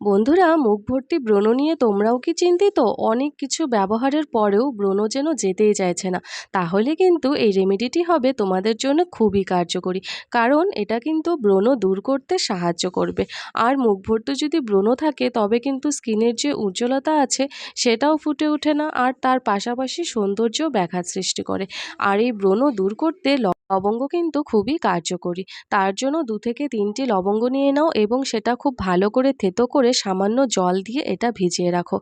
বন্ধুরা, মুখ ভর্তি ব্রণ নিয়ে তোমরাও কি চিন্তিত? অনেক কিছু ব্যবহারের পরেও ব্রণ যেন যেতেই চাইছে না। তাহলে কিন্তু এই রেমেডিটি হবে তোমাদের জন্য খুবই কার্যকরী, কারণ এটা কিন্তু ব্রণ দূর করতে সাহায্য করবে। আর মুখ ভর্তি যদি ব্রণ থাকে, তবে কিন্তু স্কিনের যে উজ্জ্বলতা আছে, সেটাও ফুটে ওঠে না, আর তার পাশাপাশি সৌন্দর্যও ব্যাঘাত সৃষ্টি করে। আর এই ব্রণ দূর করতে লবঙ্গ কিন্তু খুবই কার্যকরী। তার জন্য দু থেকে তিনটি লবঙ্গ নিয়ে নাও এবং সেটা খুব ভালো করে থেতো করে সামান্য জল দিয়ে এটা ভিজিয়ে রাখো।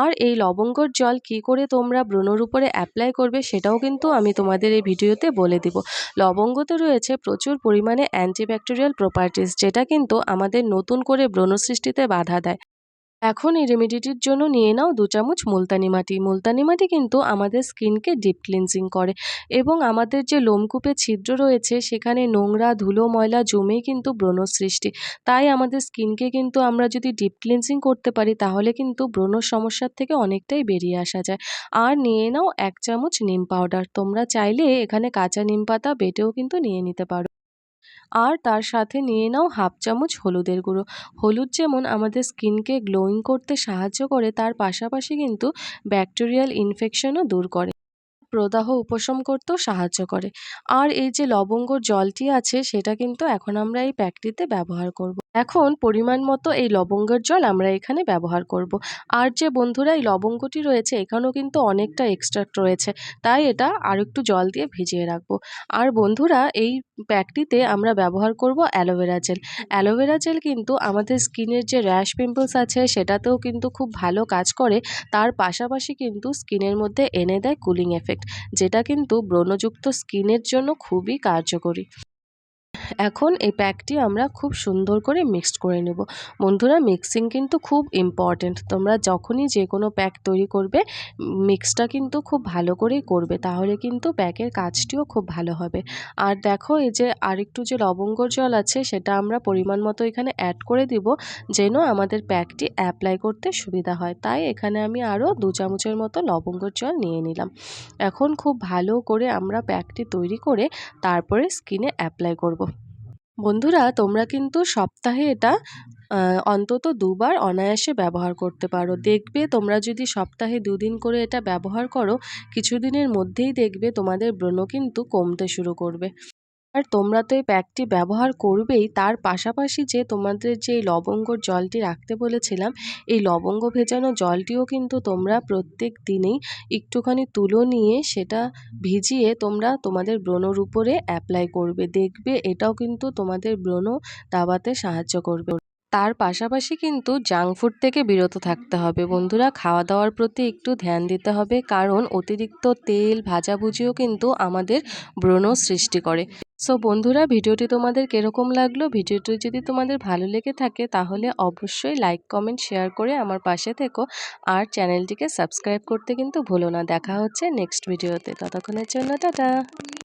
আর এই লবঙ্গর জল কি করে তোমরা ব্রণর উপরে অ্যাপ্লাই করবে সেটাও কিন্তু আমি তোমাদের এই ভিডিওতে বলে দিব। লবঙ্গতে রয়েছে প্রচুর পরিমাণে অ্যান্টিব্যাকটেরিয়াল প্রপার্টিস যেটা কিন্তু আমাদের নতুন করে ব্রণ সৃষ্টিতে বাধা দেয়। এখন এই রেমেডিটির জন্য নিয়ে নাও দু চামচ মুলতানি মাটি। মুলতানি মাটি কিন্তু আমাদের স্কিনকে ডিপ ক্লিনজিং করে এবং আমাদের যে লোমকূপে ছিদ্র রয়েছে, সেখানে নোংরা, ধুলো, ময়লা জমেই কিন্তু ব্রণ সৃষ্টি। তাই আমাদের স্কিনকে কিন্তু আমরা যদি ডিপ ক্লিনজিং করতে পারি, তাহলে কিন্তু ব্রণর সমস্যার থেকে অনেকটাই বেরিয়ে আসা যায়। আর নিয়ে নাও এক চামচ নিম পাউডার তোমরা চাইলে এখানে কাঁচা নিম পাতা বেটেও কিন্তু নিয়ে নিতে পারো। আর তার সাথে নিয়ে নাও হাফ চামচ হলুদের গুঁড়ো। হলুদ যেমন আমাদের স্কিনকে গ্লোয়িং করতে সাহায্য করে, তার পাশাপাশি কিন্তু ব্যাকটেরিয়াল ইনফেকশনও দূর করে। প্রদাহ উপশম করতেও সাহায্য করে। আর এই যে লবঙ্গ জলটি আছে, সেটা কিন্তু এখন আমরা এই প্যাকটিতে ব্যবহার করব। এখন পরিমাণ মতো এই লবঙ্গের জল আমরা এখানে ব্যবহার করব। আর যে বন্ধুরা এই লবঙ্গটি রয়েছে, এখানেও কিন্তু অনেকটা এক্সট্রাক্ট রয়েছে। তাই এটা আর একটু জল দিয়ে ভিজিয়ে রাখব। আর বন্ধুরা, এই প্যাকটিতে আমরা ব্যবহার করব অ্যালোভেরা জেল। অ্যালোভেরা জেল কিন্তু আমাদের স্কিনের যে র্যাশ পিম্পলস আছে, সেটাতেও কিন্তু খুব ভালো কাজ করে। তার পাশাপাশি কিন্তু স্কিনের মধ্যে এনে দেয় কুলিং এফেক্ট। যেটা কিন্তু ব্রণযুক্ত স্কিনের জন্য খুবই কার্যকরী। এখন এই প্যাকটি আমরা খুব সুন্দর করে মিক্সড করে নেব। বন্ধুরা, মিক্সিং কিন্তু খুব ইম্পর্টেন্ট তোমরা যখনই যে কোনো প্যাক তৈরি করবে, মিক্সটা কিন্তু খুব ভালো করেই করবে, তাহলে কিন্তু প্যাকের কাজটিও খুব ভালো হবে। আর দেখো, এই যে আরেকটু যে লবঙ্গর জল আছে, সেটা আমরা পরিমাণ মতো এখানে অ্যাড করে দিব, যেন আমাদের প্যাকটি অ্যাপ্লাই করতে সুবিধা হয়। তাই এখানে আমি আরও দু চামচের মতো লবঙ্গর জল নিয়ে নিলাম। এখন খুব ভালো করে আমরা প্যাকটি তৈরি করে তারপরে স্কিনে অ্যাপ্লাই করব। বন্ধুরা, তোমরা কিন্তু সপ্তাহে এটা অন্তত দুবার অনায়াসে ব্যবহার করতে পারো। দেখবে তোমরা যদি সপ্তাহে দুদিন করে এটা ব্যবহার করো, কিছুদিনের মধ্যেই দেখবে তোমাদের ব্রণ কিন্তু কমতে শুরু করবে। আর তোমরা তো এই প্যাকটি ব্যবহার করবেই। তার পাশাপাশি যে তোমাদের যে লবঙ্গর জলটি রাখতে বলেছিলাম, এই লবঙ্গ ভেজানো জলটিও কিন্তু তোমরা প্রত্যেক দিনেই একটুখানি তুলো নিয়ে সেটা ভিজিয়ে তোমরা তোমাদের ব্রণর উপরে অ্যাপ্লাই করবে। দেখবে এটাও কিন্তু তোমাদের ব্রণ দাবাতে সাহায্য করবে। তার পাশাপাশি কিন্তু জাঙ্ক ফুড থেকে বিরত থাকতে হবে। বন্ধুরা খাওয়া দাওয়ার প্রতি একটু ধ্যান দিতে হবে। কারণ অতিরিক্ত তেল, ভাজাভুজিও কিন্তু আমাদের ব্রণ সৃষ্টি করে। সো বন্ধুরা, ভিডিওটি তোমাদের কীরকম লাগল? ভিডিওটি যদি তোমাদের ভালো লেগে থাকে, তাহলে অবশ্যই লাইক কমেন্ট শেয়ার করে আমার পাশে থেকো। আর চ্যানেলটিকে সাবস্ক্রাইব করতে কিন্তু ভুলো না। দেখা হচ্ছে নেক্সট ভিডিওতে ততক্ষণের জন্য, টাটা!